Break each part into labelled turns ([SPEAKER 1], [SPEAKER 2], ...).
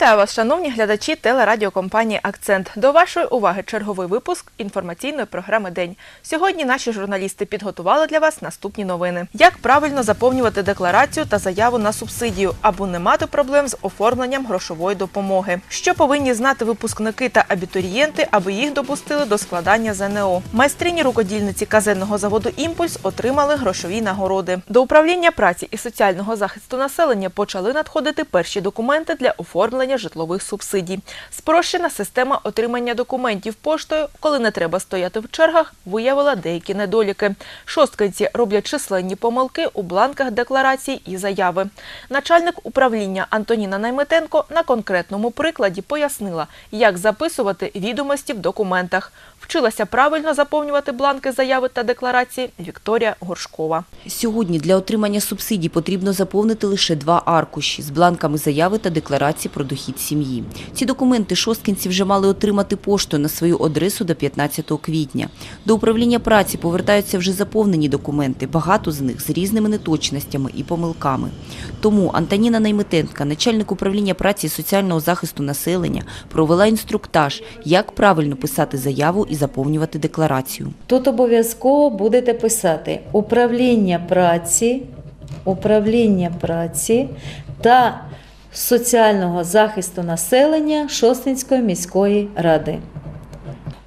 [SPEAKER 1] Вітаю вас, шановні глядачі телерадіокомпанії Акцент. До вашої уваги черговий випуск інформаційної програми День. Сьогодні наші журналісти підготували для вас наступні новини: як правильно заповнювати декларацію та заяву на субсидію, аби не мати проблем з оформленням грошової допомоги. Що повинні знати випускники та абітурієнти, аби їх допустили до складання ЗНО. Майстрині рукодільниці казенного заводу Імпульс отримали грошові нагороди. До управління праці і соціального захисту населення почали надходити перші документи для оформлення житлових субсидій. Спрощена система отримання документів поштою, коли не треба стояти в чергах, виявила деякі недоліки. Шосткинці роблять численні помилки у бланках декларацій і заяви. Начальник управління Антоніна Найметенко на конкретному прикладі пояснила, як записувати відомості в документах. Вчилася правильно заповнювати бланки заяви та декларації Вікторія Горшкова.
[SPEAKER 2] Сьогодні для отримання субсидій потрібно заповнити лише два аркуші з бланками заяви та декларації про дохід сім'ї. Ці документи шосткинці вже мали отримати поштою на свою адресу до 15 квітня. До управління праці повертаються вже заповнені документи, багато з них з різними неточностями і помилками. Тому Антоніна Найметенка, начальник управління праці і соціального захисту населення, провела інструктаж, як правильно писати заяву і заповнювати декларацію.
[SPEAKER 3] Тут обов'язково будете писати управління праці, управління праці та соціального захисту населення Шостинської міської ради.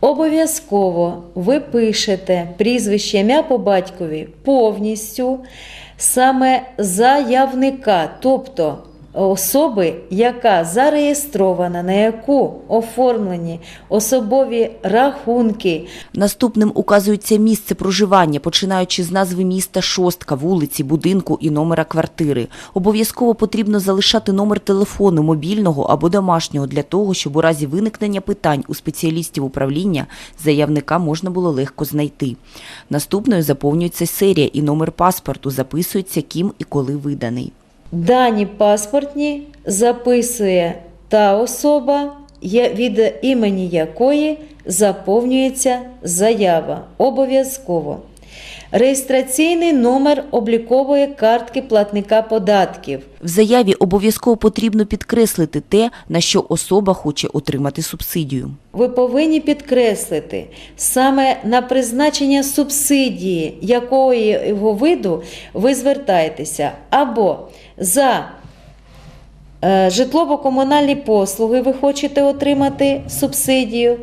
[SPEAKER 3] Обов'язково ви пишете прізвище ім'я по батькові повністю саме заявника, тобто особи, яка зареєстрована, на яку оформлені особові рахунки,
[SPEAKER 2] Наступним указується місце проживання, починаючи з назви міста Шостка, вулиці, будинку і номера квартири. Обов'язково потрібно залишати номер телефону мобільного або домашнього для того, щоб у разі виникнення питань у спеціалістів управління заявника можна було легко знайти. Наступною заповнюється серія і номер паспорту, записується ким і коли виданий.
[SPEAKER 3] Дані паспортні записує та особа, від імені якої заповнюється заява. Обов'язково. Реєстраційний номер облікової картки платника податків.
[SPEAKER 2] В заяві обов'язково потрібно підкреслити те, на що особа хоче отримати субсидію.
[SPEAKER 3] Ви повинні підкреслити саме на призначення субсидії, якої його виду ви звертаєтеся, або за е, житлово-комунальні послуги ви хочете отримати субсидію.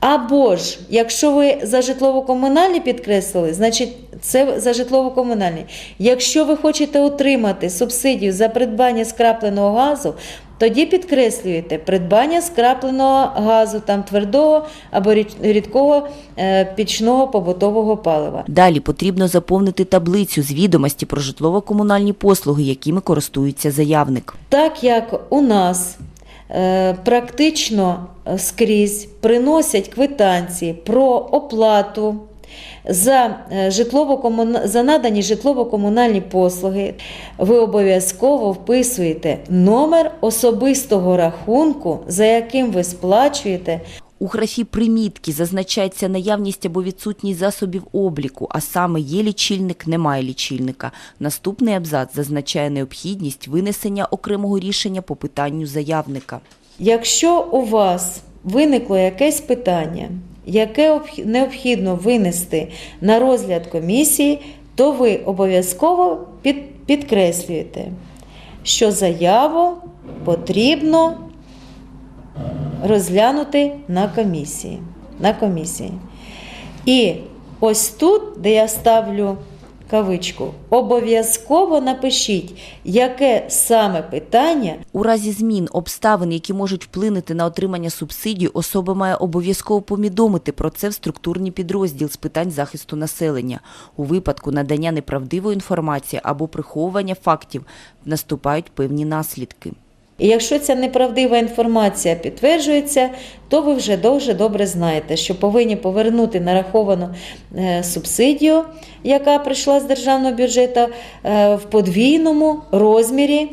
[SPEAKER 3] Або ж, якщо ви за житлово-комунальні підкреслили, значить це за житлово-комунальні. Якщо ви хочете отримати субсидію за придбання скрапленого газу, тоді підкреслюєте придбання скрапленого газу, там твердого або рід- рідкого е, пічного побутового палива.
[SPEAKER 2] Далі потрібно заповнити таблицю з відомості про житлово-комунальні послуги, якими користується заявник.
[SPEAKER 3] Так як у нас практично е, скрізь приносять квитанції про оплату за, е, житлово-комуна- за надані житлово-комунальні послуги, ви обов'язково вписуєте номер особистого рахунку, за яким ви сплачуєте
[SPEAKER 2] У графі примітки зазначається наявність або відсутність засобів обліку, а саме є лічильник, немає лічильника. Наступний абзац зазначає необхідність винесення окремого рішення по питанню заявника.
[SPEAKER 3] Якщо у вас виникло якесь питання, яке необхідно винести на розгляд комісії, то ви обов'язково підкреслюєте, що заяву потрібно розглянути на комісії. На комісії. І ось тут, де я ставлю кавичку, обов'язково напишіть, яке саме питання
[SPEAKER 2] У разі змін обставин, які можуть вплинути на отримання субсидій, особа має обов'язково повідомити про це в структурний підрозділ з питань захисту населення. У випадку надання неправдивої інформації або приховування фактів наступають певні наслідки.
[SPEAKER 3] І якщо ця неправдива інформація підтверджується, то ви вже дуже добре знаєте, що повинні повернути нараховану е, субсидію, яка прийшла з державного бюджету, е, в подвійному розмірі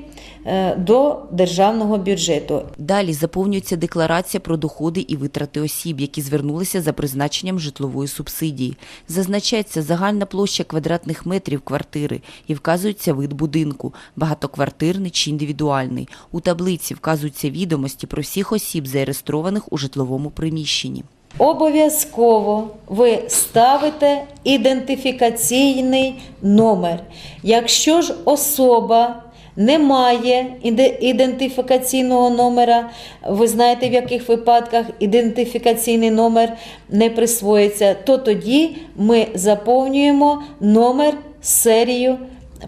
[SPEAKER 3] до державного бюджету.
[SPEAKER 2] Далі заповнюється декларація про доходи і витрати осіб, які звернулися за призначенням житлової субсидії. Зазначається загальна площа квадратних метрів квартири і вказується вид будинку – багатоквартирний чи індивідуальний. У таблиці вказуються відомості про всіх осіб, зареєстрованих у житловому приміщенні.
[SPEAKER 3] Обов'язково ви ставите ідентифікаційний номер. Якщо ж особа не має іде- ідентифікаційного номера, ви знаєте, в яких випадках ідентифікаційний номер не присвоїться, то тоді ми заповнюємо номер серію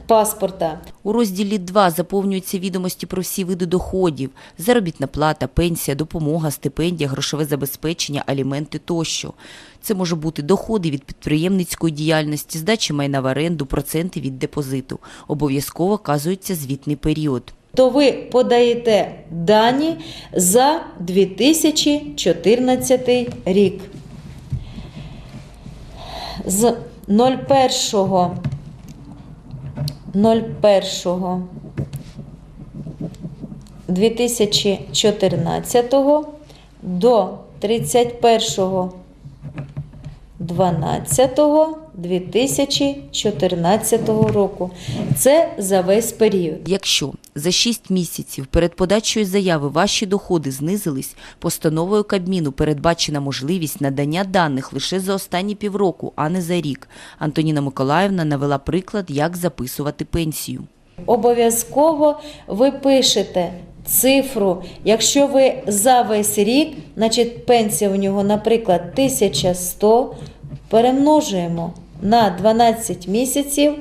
[SPEAKER 3] паспорта.
[SPEAKER 2] У розділі 2 заповнюються відомості про всі види доходів – заробітна плата, пенсія, допомога, стипендія, грошове забезпечення, аліменти тощо. Це може бути доходи від підприємницької діяльності, здачі майна в оренду, проценти від депозиту. Обов'язково вказується звітний період.
[SPEAKER 3] то ви подаєте дані за 2014 рік. З 01 01 2014 до 31 12 2014 року. Це за весь період.
[SPEAKER 2] Якщо за 6 місяців перед подачею заяви ваші доходи знизились, постановою Кабміну передбачена можливість надання даних лише за останні півроку, а не за рік. Антоніна Миколаївна навела приклад, як записувати пенсію.
[SPEAKER 3] Обов'язково ви пишете цифру. Якщо ви за весь рік, значить пенсія у нього, наприклад, 1100, перемножуємо на 12 місяців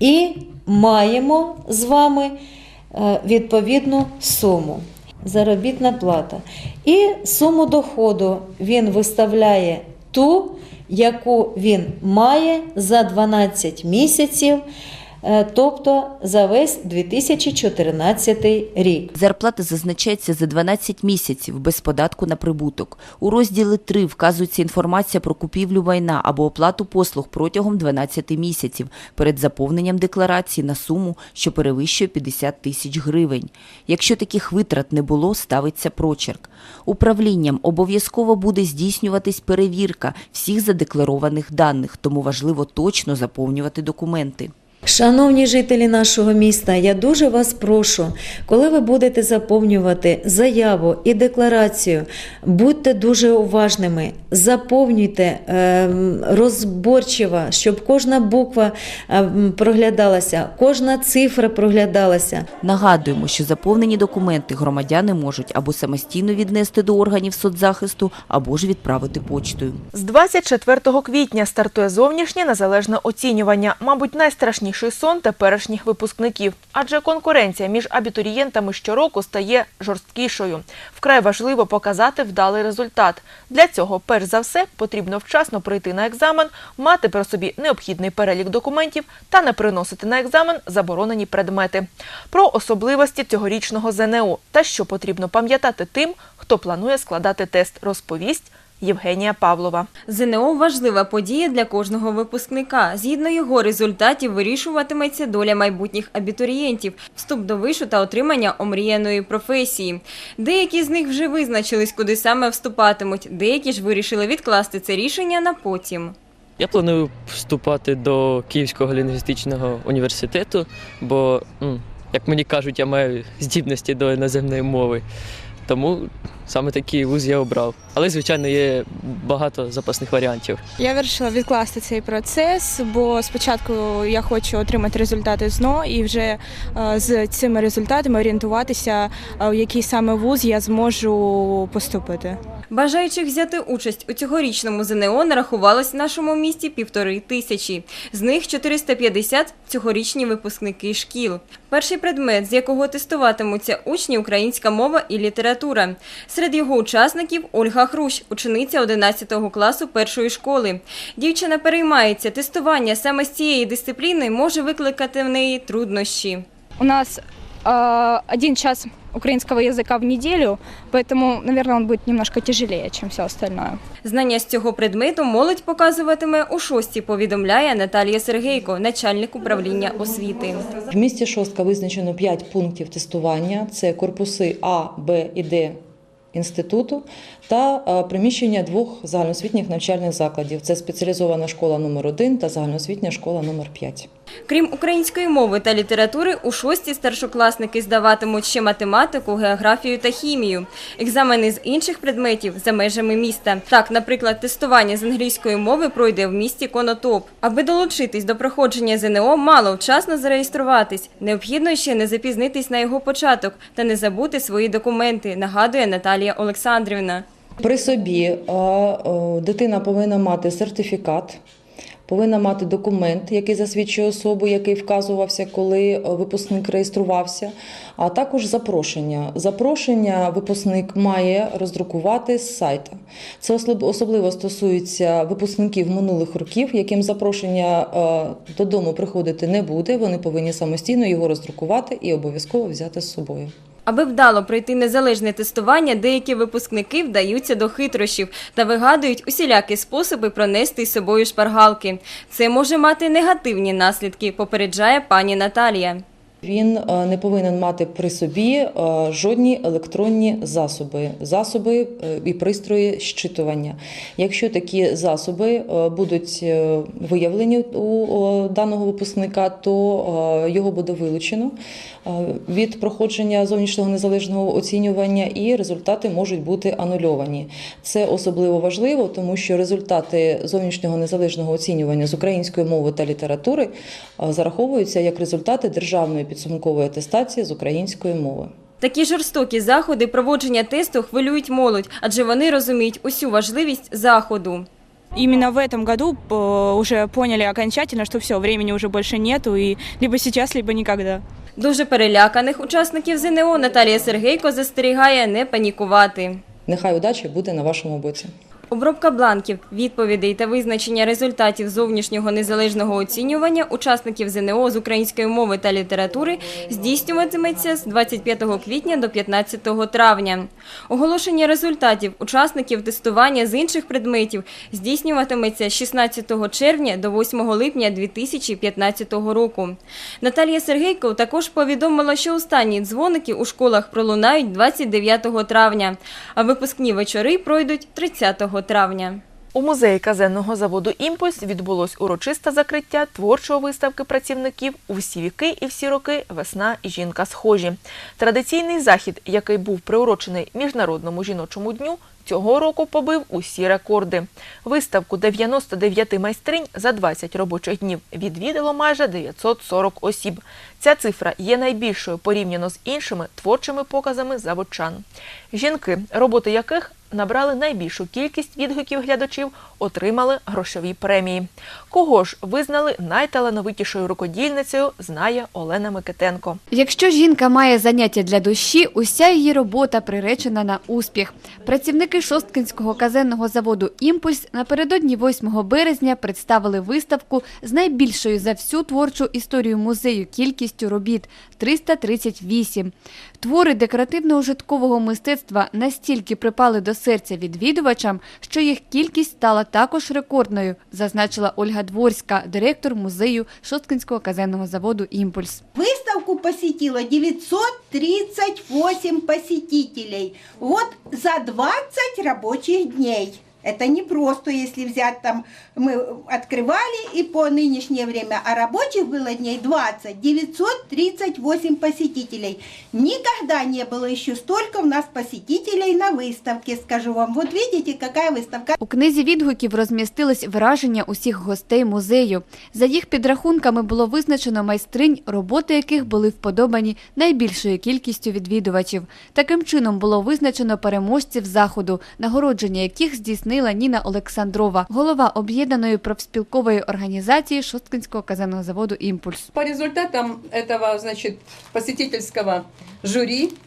[SPEAKER 3] і маємо з вами е, відповідну суму. Заробітна плата. І суму доходу він виставляє ту, яку він має за 12 місяців, тобто за весь 2014 рік.
[SPEAKER 2] Зарплата зазначається за 12 місяців без податку на прибуток. У розділі 3 вказується інформація про купівлю майна або оплату послуг протягом 12 місяців перед заповненням декларації на суму, що перевищує 50 тисяч гривень. Якщо таких витрат не було, ставиться прочерк. Управлінням обов'язково буде здійснюватись перевірка всіх задекларованих даних, тому важливо точно заповнювати документи.
[SPEAKER 3] Шановні жителі нашого міста, я дуже вас прошу, коли ви будете заповнювати заяву і декларацію, будьте дуже уважними, заповнюйте ем, розборчиво, щоб кожна буква ем, проглядалася, кожна цифра проглядалася.
[SPEAKER 2] Нагадуємо, що заповнені документи громадяни можуть або самостійно віднести до органів соцзахисту, або ж відправити почтою.
[SPEAKER 1] З 24 квітня стартує зовнішнє незалежне оцінювання, мабуть, найстрашніший сон теперішніх випускників, адже конкуренція між абітурієнтами щороку стає жорсткішою. Вкрай важливо показати вдалий результат. Для цього, перш за все, потрібно вчасно прийти на екзамен, мати при собі необхідний перелік документів та не приносити на екзамен заборонені предмети. Про особливості цьогорічного ЗНО та що потрібно пам'ятати тим, хто планує складати тест, розповість Євгенія Павлова.
[SPEAKER 4] ЗНО – важлива подія для кожного випускника. Згідно його результатів вирішуватиметься доля майбутніх абітурієнтів, вступ до вишу та отримання омріяної професії. Деякі з них вже визначились, куди саме вступатимуть, деякі ж вирішили відкласти це рішення на потім.
[SPEAKER 5] Я планую вступати до Київського лінгвістичного університету, бо, як мені кажуть, я маю здібності до іноземної мови. Тому саме такий вуз я обрав. Але, звичайно, є багато запасних варіантів.
[SPEAKER 6] Я вирішила відкласти цей процес, бо спочатку я хочу отримати результати ЗНО і вже е, з цими результатами орієнтуватися, е, в який саме вуз я зможу поступити.
[SPEAKER 4] Бажаючих взяти участь у цьогорічному ЗНО нарахувалось в нашому місті півтори тисячі. З них 450 – цьогорічні випускники шкіл. Перший предмет, з якого тестуватимуться учні – українська мова і література. Серед його учасників Ольга Хрущ, учениця 11 класу першої школи. Дівчина переймається, тестування саме з цієї дисципліни може викликати в неї труднощі.
[SPEAKER 6] У нас один час украинского языка в неделю, поэтому, наверное, он будет немножко тяжелее, чем все остальное.
[SPEAKER 4] Знання з цього предмету молодь показуватиме у шості, повідомляє Наталія Сергейко, начальник управління освіти.
[SPEAKER 7] В місті Шостка визначено 5 пунктів тестування: це корпуси А, Б і Д інституту та приміщення двох загальноосвітніх навчальних закладів. Це спеціалізована школа номер 1 та загальноосвітня школа номер 5.
[SPEAKER 4] Крім української мови та літератури, у шості старшокласники здаватимуть ще математику, географію та хімію. Екзамени з інших предметів за межами міста. Так, наприклад, тестування з англійської мови пройде в місті Конотоп. Аби долучитись до проходження ЗНО, мало вчасно зареєструватись. Необхідно ще не запізнитись на його початок та не забути свої документи, нагадує Наталія Олександрівна.
[SPEAKER 7] При собі дитина повинна мати сертифікат. Повинна мати документ, який засвідчує особу, який вказувався, коли е, випускник реєструвався, а також запрошення. Запрошення випускник має роздрукувати з сайта. Це особливо стосується випускників минулих років, яким запрошення е, додому приходити не буде. Вони повинні самостійно його роздрукувати і обов'язково взяти з собою.
[SPEAKER 4] Аби вдало пройти незалежне тестування, деякі випускники вдаються до хитрощів та вигадують усілякі способи пронести з собою шпаргалки. Це може мати негативні наслідки, попереджає пані Наталія.
[SPEAKER 7] Він е, не повинен мати при собі е, жодні електронні засоби, засоби е, і пристрої щитування. Якщо такі засоби будуть виявлені у даного випускника, то його буде вилучено від проходження зовнішнього незалежного оцінювання, і результати можуть бути анульовані. Це особливо важливо, тому що результати зовнішнього незалежного оцінювання з української мови та літератури зараховуються як результати державної підсумкової атестації з української мови.
[SPEAKER 4] Такі жорстокі заходи проводження тесту хвилюють молодь, адже вони розуміють усю важливість заходу.
[SPEAKER 6] Именно в этом году э, уже поняли окончательно, что все, времени уже больше нету, и либо сейчас, либо никогда.
[SPEAKER 4] Дуже переляканих учасників ЗНО Наталія Сергейко застерігає не панікувати.
[SPEAKER 7] Нехай удача буде на вашому боці.
[SPEAKER 4] Обробка бланків, відповідей та визначення результатів зовнішнього незалежного оцінювання учасників ЗНО з української мови та літератури здійснюватиметься з 25 квітня до 15 травня. Оголошення результатів учасників тестування з інших предметів здійснюватиметься з 16 червня до 8 липня 2015 року. Наталія Сергейко також повідомила, що останні дзвоники у школах пролунають 29 травня, а випускні вечори пройдуть 30 травня.
[SPEAKER 1] У музеї казенного заводу Імпульс відбулось урочисте закриття творчої виставки працівників у всі віки і всі роки весна і жінка схожі. Традиційний захід, який був приурочений міжнародному жіночому дню, цього року побив усі рекорди. Виставку 99 майстринь за 20 робочих днів відвідало майже 940 осіб. Ця цифра є найбільшою порівняно з іншими творчими показами заводчан. Жінки, роботи яких набрали найбільшу кількість відгуків глядачів, отримали грошові премії. Кого ж визнали найталановитішою рукодільницею, знає Олена Микитенко.
[SPEAKER 8] Якщо жінка має заняття для душі, уся її робота приречена на успіх. Працівники Шосткинського казенного заводу Імпульс напередодні 8 березня представили виставку з найбільшою за всю творчу історію музею кількістю робіт 338. Твори декоративно-ужиткового мистецтва настільки припали до серця відвідувачам, що їх кількість стала також рекордною, зазначила Ольга Дворська, директор музею Шосткинського казенного заводу Імпульс.
[SPEAKER 9] Выставку посетило 938 посетителей. Вот за 20 рабочих дней. Это не просто, если взять там, мы открывали и по нынешнее время, а рабочих было дней 20, 938 посетителей. Никогда не было еще столько у нас посетителей на выставке, скажу вам. Вот видите, какая выставка.
[SPEAKER 8] У книзі відгуків розмістились враження усіх гостей музею. За їх підрахунками було визначено майстринь, роботи яких були вподобані найбільшою кількістю відвідувачів. Таким чином було визначено переможців заходу, нагородження яких здійснила Ніна Олександрова, голова об'єднаної профспілкової організації Шосткинського казанного заводу Імпульс.
[SPEAKER 10] По результатам цього значить, посетительского жюри под-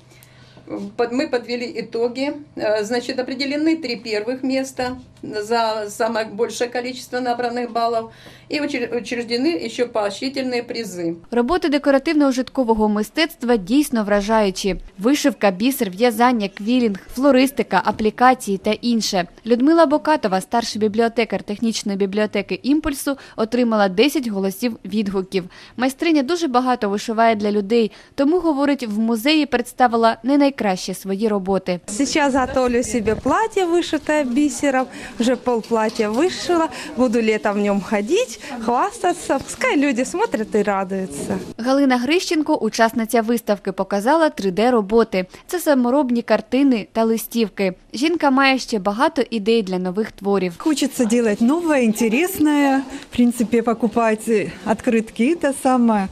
[SPEAKER 10] мы подвели итоги. Э, Значит, определены три первых места, за самое большее количество набранных баллов. И учре- учреждены еще поощрительные призы.
[SPEAKER 8] Роботи декоративно-ужиткового мистецтва дійсно вражаючі. Вишивка, бісер, в'язання, квілінг, флористика, аплікації та інше. Людмила Бокатова, старший бібліотекар технічної бібліотеки «Імпульсу», отримала 10 голосів відгуків. Майстриня дуже багато вишиває для людей, тому, говорить, в музеї представила не найкраще свої роботи.
[SPEAKER 11] Сейчас готовлю себе платье, вышитое бисером. Уже полплатья вышила. Буду летом в нем ходить, хвастаться. Пускай люди смотрят и радуются.
[SPEAKER 8] Галина Грищенко, учасниця виставки, показала 3D-роботи. Це саморобні картини та листівки. Жінка має ще багато ідей для нових творів.
[SPEAKER 11] Хочется делать новое, интересное. В принципе, покупать э, открытки это самое.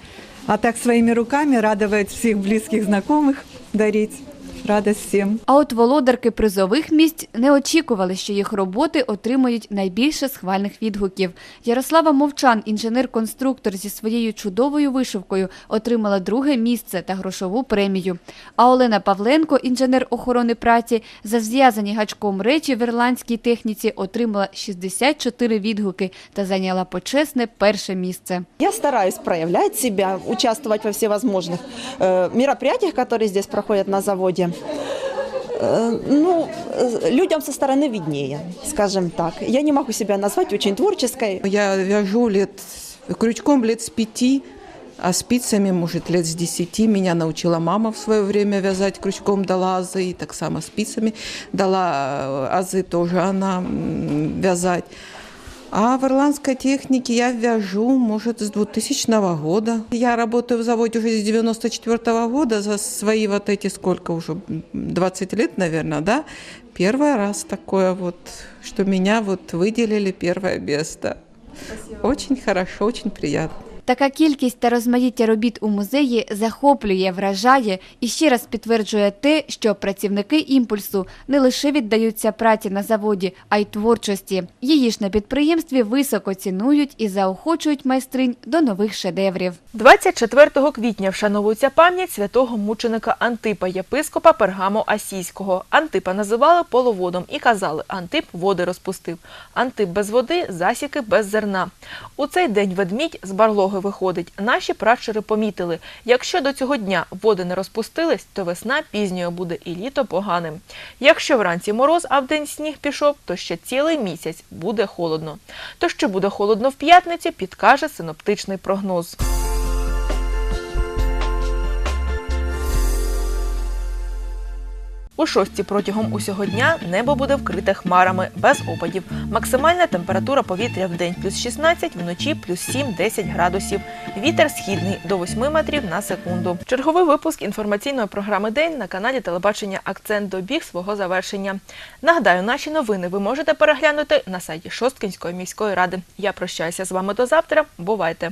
[SPEAKER 11] А так своими руками радовать всех близких знакомых, дарить радость всем.
[SPEAKER 8] А от володарки призових місць не очікували, що їх роботи отримають найбільше схвальних відгуків. Ярослава Мовчан, інженер-конструктор зі своєю чудовою вишивкою, отримала друге місце та грошову премію. А Олена Павленко, інженер охорони праці, за зв'язані гачком речі в ірландській техніці отримала 64 відгуки та зайняла почесне перше місце.
[SPEAKER 12] Я стараюсь проявлять себя, участвовать во всевозможных э, мероприятиях, которые здесь проходят на заводе. Э, ну, э, людям со стороны виднее, скажем так. Я не могу себя назвать очень творческой.
[SPEAKER 13] Я вяжу лет крючком лет с пяти, а спицами, может, лет с десяти. Меня научила мама в свое время вязать крючком, дала азы, и так само спицами дала э, азы тоже она м, вязать. А в ирландской технике я вяжу, может, с 2000 года. Я работаю в заводе уже с 94 года, за свои вот эти сколько уже, м, 20 лет, наверное, да? Первый раз такое вот, что меня вот выделили первое место. Очень хорошо, очень приятно.
[SPEAKER 8] Така кількість та розмаїття робіт у музеї захоплює, вражає і ще раз підтверджує те, що працівники імпульсу не лише віддаються праці на заводі, а й творчості. Її ж на підприємстві високо цінують і заохочують майстринь до нових шедеврів.
[SPEAKER 1] 24 квітня вшановується пам'ять святого мученика Антипа, єпископа Пергамо Асійського. Антипа називали половодом і казали, Антип води розпустив. Антип без води, засіки без зерна. У цей день ведмідь з барлоги виходить. Наші пращури помітили, якщо до цього дня води не розпустились, то весна пізньою буде і літо поганим. Якщо вранці мороз, а вдень сніг пішов, то ще цілий місяць буде холодно. То що буде холодно в п'ятницю, підкаже синоптичний прогноз. У шостій протягом усього дня небо буде вкрите хмарами без опадів. Максимальна температура повітря в день плюс 16, вночі плюс 7-10 градусів. Вітер східний до 8 метрів на секунду. Черговий випуск інформаційної програми День на каналі телебачення Акцент добіг свого завершення. Нагадаю, наші новини ви можете переглянути на сайті Шосткинської міської ради. Я прощаюся з вами до завтра. Бувайте!